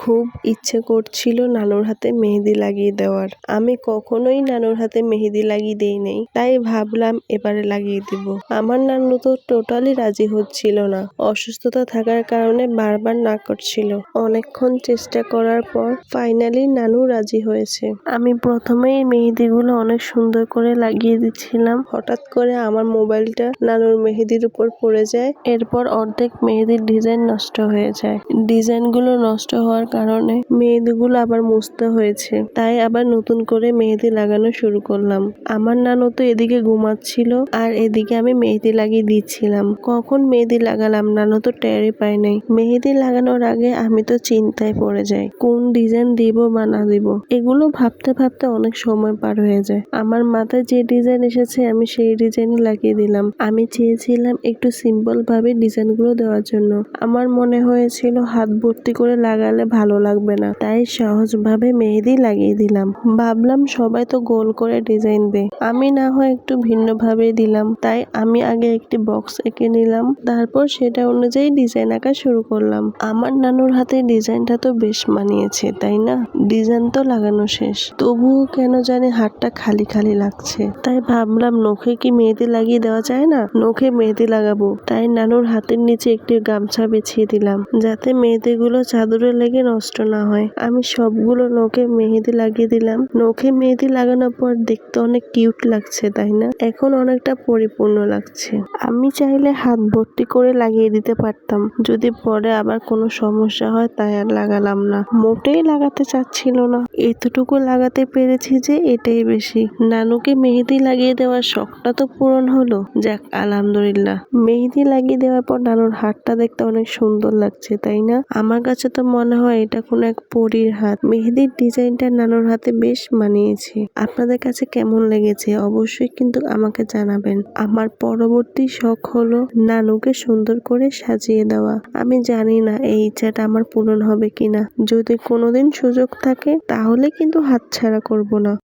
খুব ইচ্ছে করছিল নানুর হাতে মেহেদি লাগিয়ে দেওয়ার। আমি কখনোই নানুর হাতে মেহেদি লাগিয়ে দেই নাই, তাই ভাবলাম এবারে লাগিয়ে দিব। আমার নানু তো টোটালি রাজি হচ্ছিল না। অসুস্থতা থাকার কারণে বারবার না করছিল অনেকক্ষণ চেষ্টা করার পর ফাইনালি নানু রাজি হয়েছে। আমি প্রথমেই মেহেদিগুলো অনেক সুন্দর করে লাগিয়ে দিচ্ছিলাম। হঠাৎ করে আমার মোবাইলটা নানুর মেহেদির উপর পড়ে যায়। এরপর অর্ধেক মেহেদির ডিজাইন নষ্ট হয়ে যায়। ডিজাইনগুলো নষ্ট হওয়ার কারণে মেহেদিগুলো আবার মুছতে হয়েছে। তাই আবার নতুন করে মেহেদি লাগানো শুরু করলাম। আমার নানু তো এদিকে ঘুমাচ্ছিল আর এদিকে আমি মেহেদি লাগিয়ে দিচ্ছিলাম। কখন মেহেদি লাগালাম নানু তো টেরই পায় নাই। মেহেদি লাগানোর আগে আমি তো চিন্তায় পড়ে যাই। কোন ডিজাইন দিব বা না দিব, এগুলো ভাবতে ভাবতে অনেক সময় পার হয়ে যায়। আমার মাথায় যে ডিজাইন এসেছে আমি সেই ডিজাইনই লাগিয়ে দিলাম। আমি চেয়েছিলাম একটু সিম্পল ভাবে ডিজাইনগুলো দেওয়ার জন্য। আমার মনে হয়েছিল হাত ভর্তি করে লাগালে ভালো লাগবে না। তাই সহজভাবে মেহেদি লাগিয়ে দিলাম। ভাবলাম সবাই তো গোল করে ডিজাইন দে। আমি না হয় একটু ভিন্নভাবে দিলাম। তাই আমি আগে একটি বক্স এঁকে নিলাম। তারপর সেটা অনুযায়ী ডিজাইন আঁকা শুরু করলাম। আমার নানুর হাতে ডিজাইনটা তো বেশ মানিয়েছে, তাই না? ডিজাইন তো লাগানো শেষ। তবুও কেন জানি হাতটা খালি খালি লাগছে। তাই ভাবলাম, নখে কি মেহেদি লাগিয়ে দেওয়া যায় না? নখে মেহেদি লাগাবো। তাই নানুর হাতের নিচে একটি গামছা বিছিয়ে দিলাম। যাতে মেহেদিগুলো চাদরে লেগে নষ্ট না হয়। আমি সবগুলো নখে মেহেদি লাগিয়ে দিলাম। নখে মেহেদি লাগানোর পর দেখতে অনেক কিউট লাগছে, তাই না? এখন অনেকটা পরিপূর্ণ লাগছে। আমি চাইলে হাত ভর্তি করে লাগিয়ে দিতে পারতাম। যদি পরে আবার কোনো সমস্যা হয়, তাই আর লাগালাম না। মোটেই লাগাতে চাচ্ছিল না। এতটুকু লাগাতে পেরেছি যে এটাই বেশি। নানুকে মেহেদি লাগিয়ে দেওয়ার শখটা তো পূরণ হলো। যাক, আলহামদুলিল্লাহ। মেহেদি লাগিয়ে দেওয়ার পর নানুর হাতটা দেখতে অনেক সুন্দর লাগছে, তাই না? আমার কাছে তো মনে হয় এটা কোনো এক পরীর হাত। মেহেদির ডিজাইনটা নানুর হাতে বেশ মানিয়েছে। আপনাদের কাছে কেমন লেগেছে অবশ্যই কিন্তু আমাকে জানাবেন। আমার পরবর্তী শখ হলো নানুকে সুন্দর করে সাজিয়ে দেওয়া। আমি জানি না এই ইচ্ছাটা আমার পূরণ হবে কিনা। যদি কোনোদিন সুযোগ থাকে তাহলে কিন্তু হাতছাড়া করব না।